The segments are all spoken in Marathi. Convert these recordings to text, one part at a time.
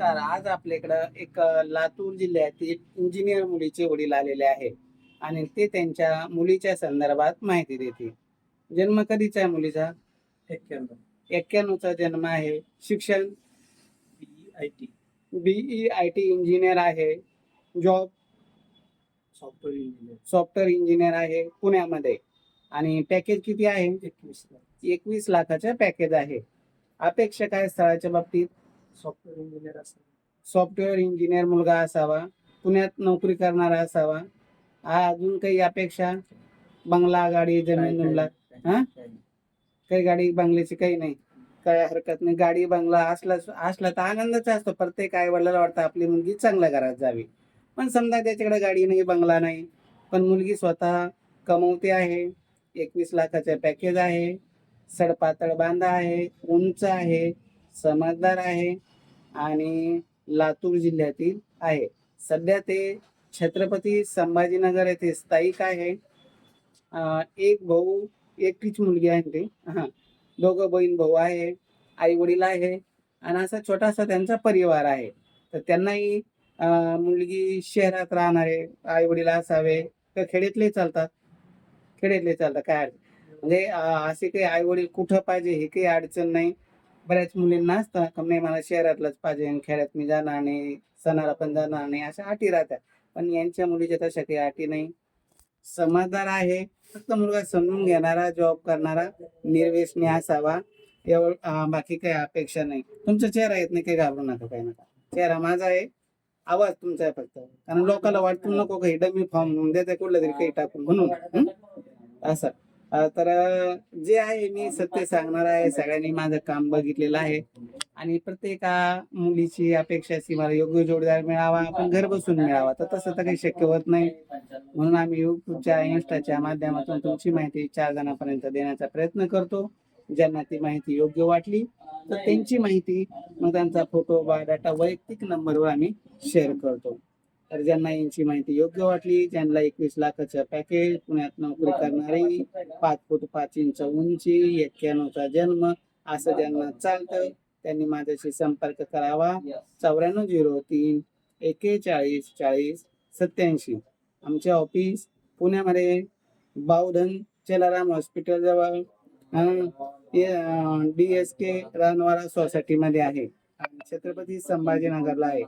तर आज आपल्याकडं एक लातूर जिल्ह्यातील इंजिनियर मुलीचे वडील आलेले आहे आणि ते त्यांच्या मुलीच्या संदर्भात माहिती देतील. जन्म कधीचा आहे मुलीचा? एक्क्याण्णव. एक्क्याण्णवचा जन्म आहे. शिक्षण? B I T BE I T engineer आहे. Job software engineer software engineer आहे पुण्यामध्ये. आणि पॅकेज किती आहे? एकवीस एकवीस लाखाचं पॅकेज आहे. अपेक्षा काय स्थळाच्या बाबतीत? सॉफ्टवेअर इंजिनियर असं सॉफ्टवेअर इंजिनियर मुलगा असावा. पुण्यात नोकरी करणारा असावा. हा अजून काही अपेक्षा? बंगला गाडी जमीन जुमला हा? काही. गाडी बंगल्याची काही नाही. काय हरकत नाही. गाडी बंगला असला असला तर आनंदच असतो. प्रत्येक आई वडिलाला वाटतं आपली मुलगी चांगल्या घरात जावी. पण समजा त्याच्याकडे गाडी नाही बंगला नाही. पण मुलगी स्वतः कमवते आहे. एकवीस लाखाचं पॅकेज आहे. सडपातळ बांधा आहे. उंच आहे. समजदार आहे. आणि लातूर जिल्ह्यातील आहे. सध्या ते छत्रपती संभाजीनगर येथे स्थायिक आहे. एक भाऊ एकटीच मुलगी आहे ते. हा. दोघं बहीण भाऊ आहे आई वडील आहे आणि असा छोटासा त्यांचा परिवार आहे. तर त्यांनाही मुलगी शहरात राहणारे आई वडील असावे तर खेड्यातले चालतात. खेड्यातले चालतात काय म्हणजे असे काही आई वडील कुठं पाहिजे हे काही अडचण नाही. बऱ्याच मुलींना असतं का नाही मला शहरातलंच पाहिजे आणि खेड्यात मी जाणार नाही सणाला पण जाणार नाही अशा अटी राहतात. पण यांच्या मुलीच्या तशा काही अटी नाही. समजदार आहे. फक्त मुलगा समजून घेणारा जॉब करणारा निर्वेशनी असावा एवढं बाकी काही अपेक्षा नाही. तुमचा चेहरा येत नाही काही घाबरू नका काही नका. चेहरा माझा आहे. आवाज तुमचा आहे फक्त. कारण लोकांना वाटतो नको काही डमी फॉर्म देते कुठलं तरी काही टाकून म्हणून. असं. तर जे आहे मी सत्य सांगणार आहे सगळ्यांनी माझं काम बघितलेलं आहे. आणि प्रत्येका मुलीची अपेक्षा अशी मला योग्य जोडीदार मिळावा आपण घर बसून मिळावा. तर तसं तर काही शक्य होत नाही. म्हणून आम्ही युट्यूबच्या इन्स्टाच्या माध्यमातून तुमची माहिती चार जणांपर्यंत देण्याचा प्रयत्न करतो. ज्यांना ती माहिती योग्य वाटली तर त्यांची माहिती मग त्यांचा फोटो बायोडाटा वैयक्तिक नंबरवर आम्ही शेअर करतो. तर ज्यांना यांची माहिती योग्य वाटली ज्यांना एकवीस लाखाचं पॅकेज पुण्यात नोकरी करणारी पाच फूट पाच इंच उंची एक्क्याण्णवचा जन्म असं ज्यांना चालतं. त्यांनी माझ्याशी संपर्क करावा. चौऱ्याण्णव झिरो तीन एकेचाळीस चाळीस सत्याऐंशी आमचे ऑफिस पुण्यामध्ये बावधन चलाराम हॉस्पिटल जवळ डी एस के रानवारा सोसायटीमध्ये आहे. आणि छत्रपती संभाजीनगरला आहे.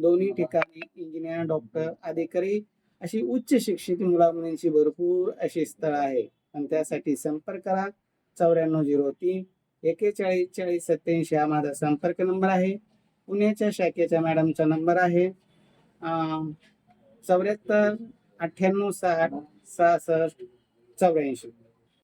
दोन्ही ठिकाणी इंजिनियर डॉक्टर अधिकारी अशी उच्च शिक्षित मुला मुलींची भरपूर अशी स्थळ आहे. आणि त्यासाठी संपर्क करा. चौऱ्याण्णव झिरो तीन एकेचाळीस चाळीस सत्याऐंशी हा माझा संपर्क नंबर आहे. पुण्याच्या शाखेच्या मॅडमचा नंबर आहे. चौऱ्याहत्तर अठ्ठ्याण्णव साठ सहासष्ट चौऱ्याऐंशी.